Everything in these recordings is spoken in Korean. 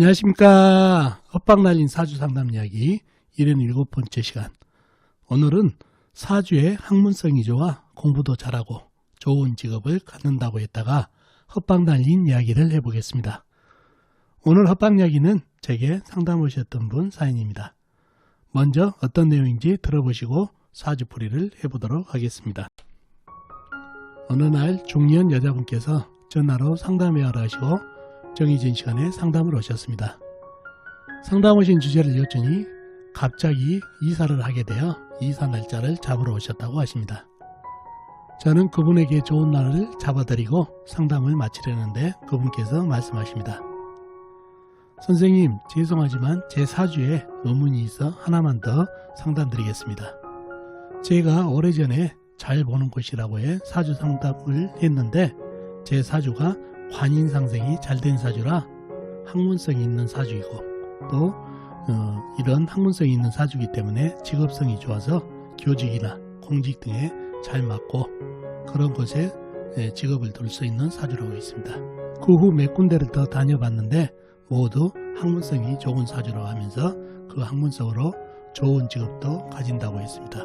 안녕하십니까. 헛방 날린 사주 상담 이야기 77번째 시간. 오늘은 사주의 학문성이 좋아 공부도 잘하고 좋은 직업을 갖는다고 했다가 헛방 날린 이야기를 해보겠습니다. 오늘 헛방 이야기는 제게 상담 오셨던 분 사연입니다. 먼저 어떤 내용인지 들어보시고 사주풀이를 해보도록 하겠습니다. 어느 날 중년 여자분께서 전화로 상담해 하라 하시고 정해진 시간에 상담을 오셨습니다. 상담 오신 주제를 여쭈니 갑자기 이사를 하게 되어 이사 날짜를 잡으러 오셨다고 하십니다. 저는 그분에게 좋은 날을 잡아드리고 상담을 마치려는데 그분께서 말씀하십니다. 선생님, 죄송하지만 제 사주에 의문이 있어 하나만 더 상담드리겠습니다. 제가 오래전에 잘 보는 곳이라고 해 사주 상담을 했는데 제 사주가 관인상생이 잘 된 사주라 학문성이 있는 사주이고 또 어, 이런 학문성이 있는 사주이기 때문에 직업성이 좋아서 교직이나 공직 등에 잘 맞고 그런 곳에 예, 직업을 둘 수 있는 사주라고 있습니다. 그 후 몇 군데를 더 다녀봤는데 모두 학문성이 좋은 사주라고 하면서 그 학문성으로 좋은 직업도 가진다고 했습니다.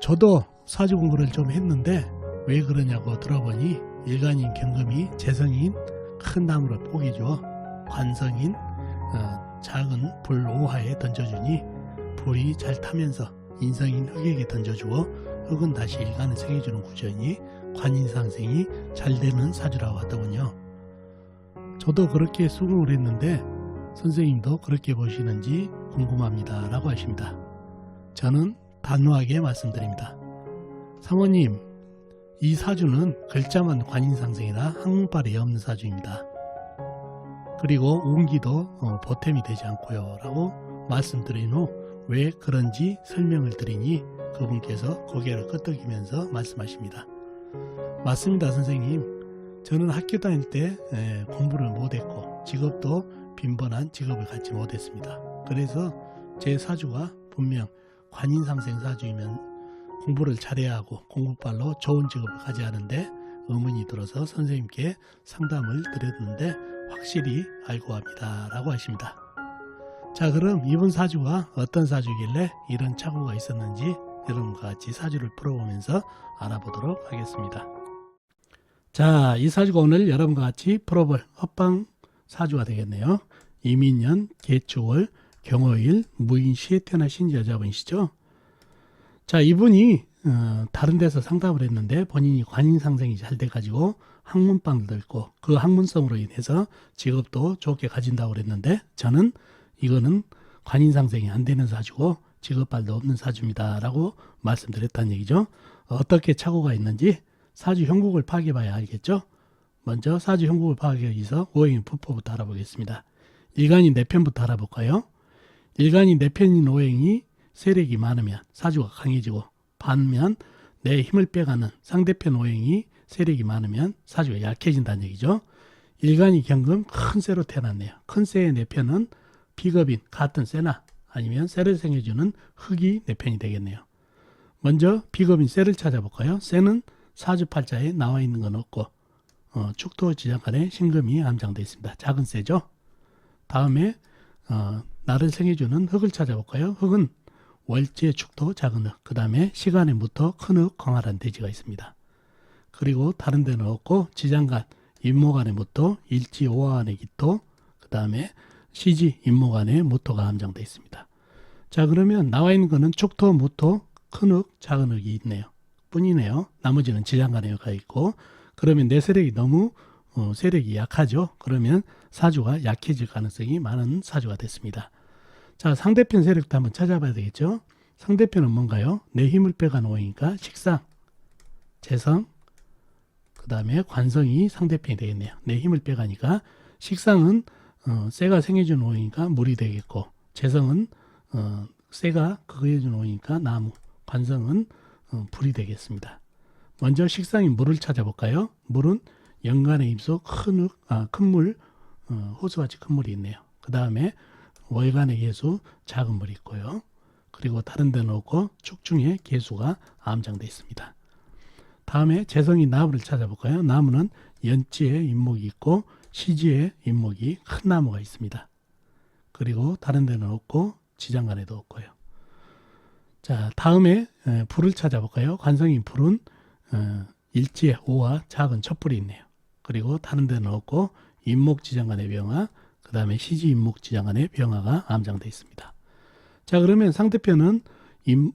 저도 사주 공부를 좀 했는데 왜 그러냐고 들어보니 일간인 경금이 재성인 큰 나무를 뽀개 주어 관성인 어, 작은 불 5하에 던져주니 불이 잘 타면서 인성인 흙에게 던져주어 흙은 다시 일간을 생해주는 구조이니 관인상생이 잘 되는 사주라고 하더군요. 저도 그렇게 수긍을 했는데 선생님도 그렇게 보시는지 궁금합니다 라고 하십니다. 저는 단호하게 말씀드립니다. 사모님, 이 사주는 글자만 관인상생이라 학문발이 없는 사주입니다. 그리고 운기도 어, 보탬이 되지 않고요 라고 말씀드린 후 왜 그런지 설명을 드리니 그분께서 고개를 끄덕이면서 말씀하십니다. 맞습니다 선생님. 저는 학교 다닐 때 에, 공부를 못했고 직업도 빈번한 직업을 갖지 못했습니다. 그래서 제 사주가 분명 관인상생 사주이면 공부를 잘해야 하고 공부발로 좋은 직업을 가져야 하는데 의문이 들어서 선생님께 상담을 드렸는데 확실히 알고 합니다. 라고 하십니다. 자, 그럼 이분 사주가 어떤 사주길래 이런 착오가 있었는지 여러분과 같이 사주를 풀어보면서 알아보도록 하겠습니다. 자, 이 사주가 오늘 여러분과 같이 풀어볼 헛방 사주가 되겠네요. 이민년, 개축월, 경호일, 무인시에 태어나신 여자분이시죠. 자, 이분이 어, 다른 데서 상담을 했는데 본인이 관인상생이 잘 돼가지고 학문방도 있고 그 학문성으로 인해서 직업도 좋게 가진다고 그랬는데 저는 이거는 관인상생이 안 되는 사주고 직업발도 없는 사주입니다라고 말씀드렸다는 얘기죠. 어떻게 착오가 있는지 사주 형국을 파악해 봐야 알겠죠. 먼저 사주 형국을 파악하기 위해서 오행의 부포부터 알아보겠습니다. 일간이 네 편부터 알아볼까요? 일간이 네 편인 오행이 세력이 많으면 사주가 강해지고 반면 내 힘을 빼가는 상대편 오행이 세력이 많으면 사주가 약해진다는 얘기죠. 일간이 경금 큰 쇠로 태어났네요. 큰 쇠의 네 편은 비겁인 같은 쇠나 아니면 쇠를 생해주는 흙이 네 편이 되겠네요. 먼저 비겁인 쇠를 찾아볼까요? 쇠는 사주팔자에 나와 있는 건 없고 어, 축토 지장간에 신금이 암장되어 있습니다. 작은 쇠죠. 다음에 어, 나를 생해주는 흙을 찾아볼까요? 흙은 월제 축토 작은 흙, 그 다음에 시간에 무토 큰 흙, 광활한 대지가 있습니다. 그리고 다른 데는 없고 지장간, 임모간의 무토, 일지 오화간의 기토, 그 다음에 시지 임모간의 무토가 함장되어 있습니다. 자 그러면 나와 있는 거는 축토, 무토, 큰 흙, 작은 흙이 있네요. 뿐이네요. 나머지는 지장간에 가 있고 그러면 내 세력이 너무 어, 세력이 약하죠. 그러면 사주가 약해질 가능성이 많은 사주가 됐습니다. 자, 상대편 세력도 한번 찾아봐야 되겠죠. 상대편은 뭔가요? 내 힘을 빼간 오행이니까 식상, 재성, 그 다음에 관성이 상대편이 되겠네요. 내 힘을 빼가니까 식상은 어, 쇠가 생해준 오행이니까 물이 되겠고 재성은 어, 쇠가 그거 해준 오행이니까 나무, 관성은 어, 불이 되겠습니다. 먼저 식상인 물을 찾아볼까요? 물은 연간의 입속 큰, 흙, 아, 큰 물, 어, 호수같이 큰 물이 있네요. 그 다음에 월간의 개수 작은 물이 있고요. 그리고 다른 데는 없고 축중에 개수가 암장되어 있습니다. 다음에 재성이 나무를 찾아볼까요? 나무는 연지에 인목이 있고 시지에 임목이 큰 나무가 있습니다. 그리고 다른 데는 없고 지장간에도 없고요. 자, 다음에 에, 불을 찾아볼까요? 관성인 불은 어, 일지에 오와 작은 촛불이 있네요. 그리고 다른 데는 없고 임목지장간의 병화, 그 다음에 시지 임목지장간의 병화가 암장되어 있습니다. 자, 그러면 상대편은 임,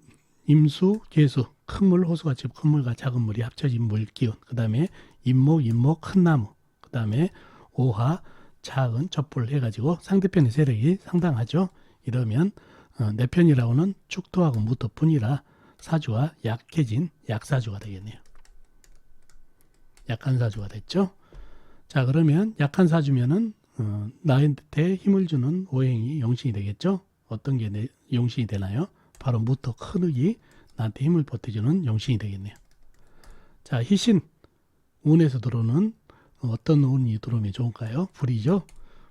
임수, 계수, 큰 물, 호수같이 큰 물과 작은 물이 합쳐진 물 기운, 그 다음에 임목, 임목, 큰 나무, 그 다음에 오화, 작은 촛불 해가지고 상대편의 세력이 상당하죠. 이러면 어, 내 편이라고는 축토하고 무토뿐이라 사주가 약해진 약사주가 되겠네요. 약한 사주가 됐죠. 자 그러면 약한 사주면은 어, 나한테 힘을 주는 오행이 용신이 되겠죠. 어떤 게 내, 용신이 되나요? 바로 큰 흙이 나한테 힘을 보태주는 용신이 되겠네요. 자 희신 운에서 들어오는 어떤 운이 들어오면 좋을까요? 불이죠.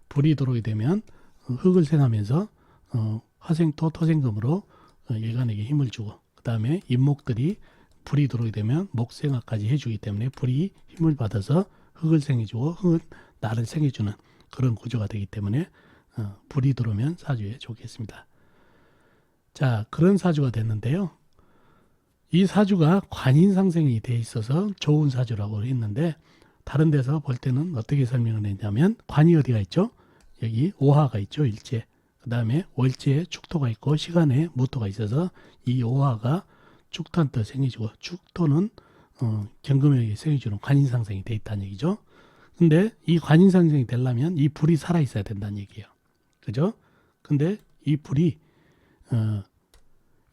불이 들어오게 되면 어, 흙을 생하면서 어, 화생토 토생금으로 어, 일간에게 힘을 주고 그 다음에 인목들이 불이 들어오게 되면 목생화까지 해주기 때문에 불이 힘을 받아서 흙을 생해주고 흙은 나를 생해주는 그런 구조가 되기 때문에 어, 불이 들어오면 사주에 좋겠습니다. 자 그런 사주가 됐는데요. 이 사주가 관인상생이 돼 있어서 좋은 사주라고 했는데 다른 데서 볼 때는 어떻게 설명을 했냐면 관이 어디가 있죠? 여기 오화가 있죠 일제. 그 다음에 월제에 축토가 있고 시간에 무토가 있어서 이 오화가 축토한테 생겨지고 축토는 어, 경금에게 생겨주는 관인상생이 돼 있다는 얘기죠. 근데 이 관인상생이 되려면 이 불이 살아 있어야 된다는 얘기예요. 그죠? 근데 이 불이 어,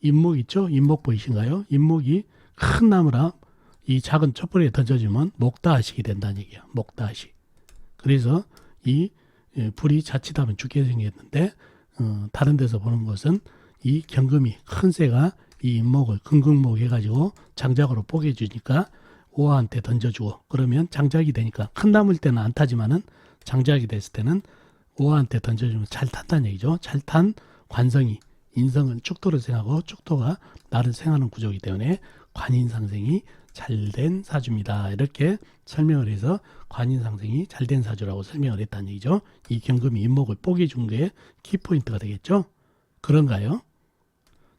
인목 있죠? 인목 보이신가요? 인목이 큰 나무라 이 작은 촛불에 던져주면 목다하식이 된다는 얘기예요. 목다하식. 그래서 이 예, 불이 자칫하면 죽게 생겼는데 어, 다른 데서 보는 것은 이 경금이 큰 새가 이 인목을 긍긍목 해가지고 장작으로 뽀개주니까 오화한테 던져주고 그러면 장작이 되니까 큰 나무일 때는 안 타지만은 장작이 됐을 때는 오화한테 던져주면 잘 탄다는 얘기죠. 잘 탄 관성이 인성은 축토를 생하고 축토가 나를 생하는 구조이기 때문에 관인상생이 잘된 사주입니다. 이렇게 설명을 해서 관인상생이 잘된 사주라고 설명을 했다는 얘기죠. 이 경금이 인목을 뽀개 준 게 키포인트가 되겠죠. 그런가요?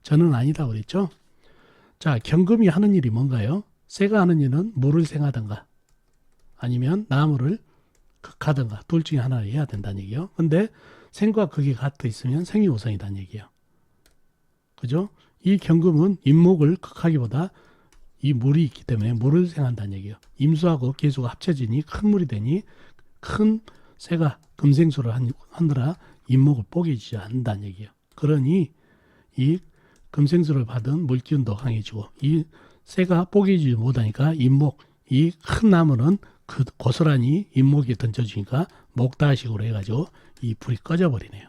저는 아니라고 그랬죠. 자, 경금이 하는 일이 뭔가요? 새가 하는 일은 물을 생하든가 아니면 나무를 극하든가 둘 중에 하나를 해야 된다는 얘기예요. 근데 생과 극이 같아 있으면 생이 우선이다는 얘기예요. 그죠? 이 경금은 임목을 극하기보다 이 물이 있기 때문에 물을 생한다는 얘기예요. 임수하고 계수가 합쳐지니 큰 물이 되니 큰 새가 금생수를 한- 하느라 임목을 뽀개지지 않는다는 얘기예요. 그러니 이 금생수를 받은 물기운도 강해지고 이 새가 뽀개지지 못하니까 임목 이 큰 나무는 그 고스란히 임목에 던져주니까 목다식으로 해가지고 이 불이 꺼져버리네요.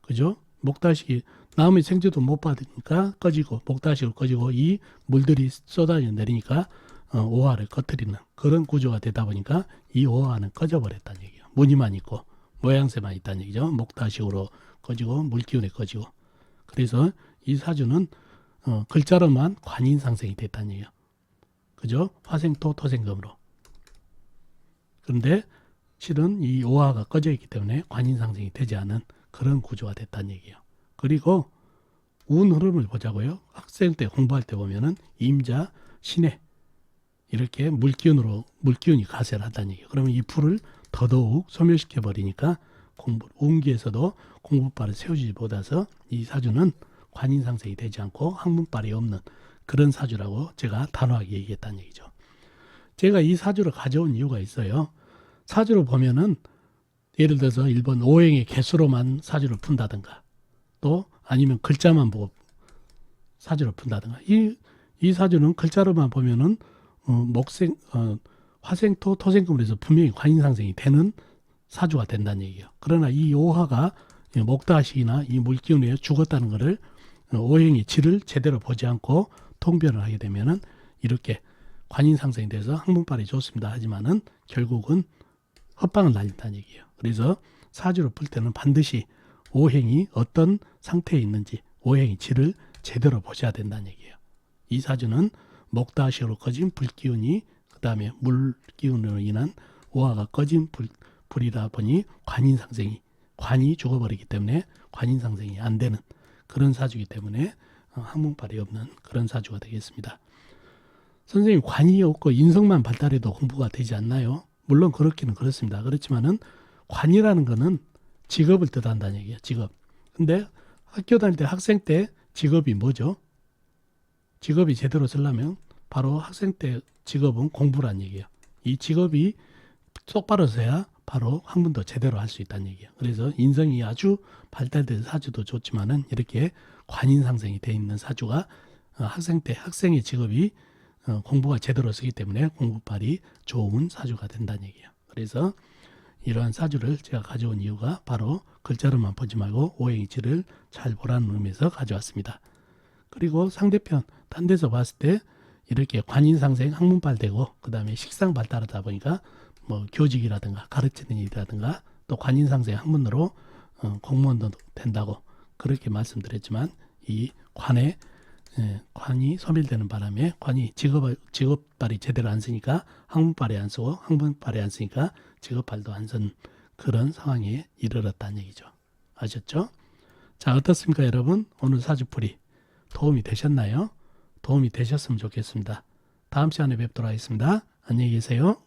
그죠? 목다식이 나무의 생쥐도 못 받으니까 꺼지고 목다식으로 꺼지고 이 물들이 쏟아져 내리니까 어, 오화를 꺼뜨리는 그런 구조가 되다 보니까 이 오화는 꺼져버렸다는 얘기예요. 무늬만 있고 모양새만 있다는 얘기죠. 목다식으로 꺼지고 물기운에 꺼지고 그래서 이 사주는 어, 글자로만 관인 상생이 됐다는 얘기예요. 그죠? 화생토 토생금으로. 그런데 실은 이 오화가 꺼져 있기 때문에 관인 상생이 되지 않은 그런 구조가 됐다는 얘기예요. 그리고 운 흐름을 보자고요. 학생 때 공부할 때 보면은 임자, 신해 이렇게 물기운으로 물기운이 가세를 한다는 얘기예요. 그러면 이 풀을 더더욱 소멸시켜 버리니까 공부 운기에서도 공부발을 세우지 못해서 이 사주는 관인상생이 되지 않고 학문발이 없는 그런 사주라고 제가 단호하게 얘기했다는 얘기죠. 제가 이 사주를 가져온 이유가 있어요. 사주를 보면은 예를 들어서 일본 오행의 개수로만 사주를 푼다든가 또 아니면 글자만 보고 사주를 푼다든가 이, 이 사주는 글자로만 보면은 어, 목생 어, 화생토 토생금으로 해서 분명히 관인상생이 되는 사주가 된다는 얘기예요. 그러나 이 오화가 목다식이나 이 물기운에 죽었다는 것을 어, 오행의 질을 제대로 보지 않고 통변을 하게 되면은 이렇게 관인상생이 돼서 학문발이 좋습니다. 하지만은 결국은 헛방을 날린다는 얘기예요. 그래서 사주를 풀 때는 반드시 오행이 어떤 상태에 있는지 오행의 질을 제대로 보셔야 된다는 얘기예요. 이 사주는 목다식으로 커진 불기운이 그 다음에 물기운으로 인한 오화가 꺼진 불, 불이다 보니 관인 상생이 관이 죽어버리기 때문에 관인 상생이 안 되는 그런 사주이기 때문에 어, 항문발이 없는 그런 사주가 되겠습니다. 선생님 관이 없고 인성만 발달해도 공부가 되지 않나요? 물론 그렇기는 그렇습니다. 그렇지만은 관이라는 거는 직업을 뜻한다는 얘기예요. 직업. 근데 학교 다닐 때 학생 때 직업이 뭐죠? 직업이 제대로 쓰려면 바로 학생 때 직업은 공부란 얘기예요. 이 직업이 똑바로 서야 바로 학문도 제대로 할 수 있다는 얘기예요. 그래서 인성이 아주 발달된 사주도 좋지만은 이렇게 관인 상생이 돼 있는 사주가 어, 학생 때 학생의 직업이 어, 공부가 제대로 쓰기 때문에 공부발이 좋은 사주가 된다는 얘기예요. 그래서 이러한 사주를 제가 가져온 이유가 바로 글자로만 보지 말고 오행이치를 잘 보라는 의미에서 가져왔습니다. 그리고 상대편 딴 데서 봤을 때 이렇게 관인상생 학문발 되고 그 다음에 식상 발달하다 보니까 뭐 교직이라든가 가르치는 일이라든가 또 관인상생 학문으로 어, 공무원도 된다고 그렇게 말씀드렸지만 이 관에 예, 관이 소멸되는 바람에 관이 직업 직업발이 제대로 안 쓰니까 학문발이 안 쓰고 학문발이 안 쓰니까 직업발도 안 쓴 그런 상황에 이르렀다는 얘기죠. 아셨죠? 자 어떻습니까 여러분? 오늘 사주풀이 도움이 되셨나요? 도움이 되셨으면 좋겠습니다. 다음 시간에 뵙도록 하겠습니다. 안녕히 계세요.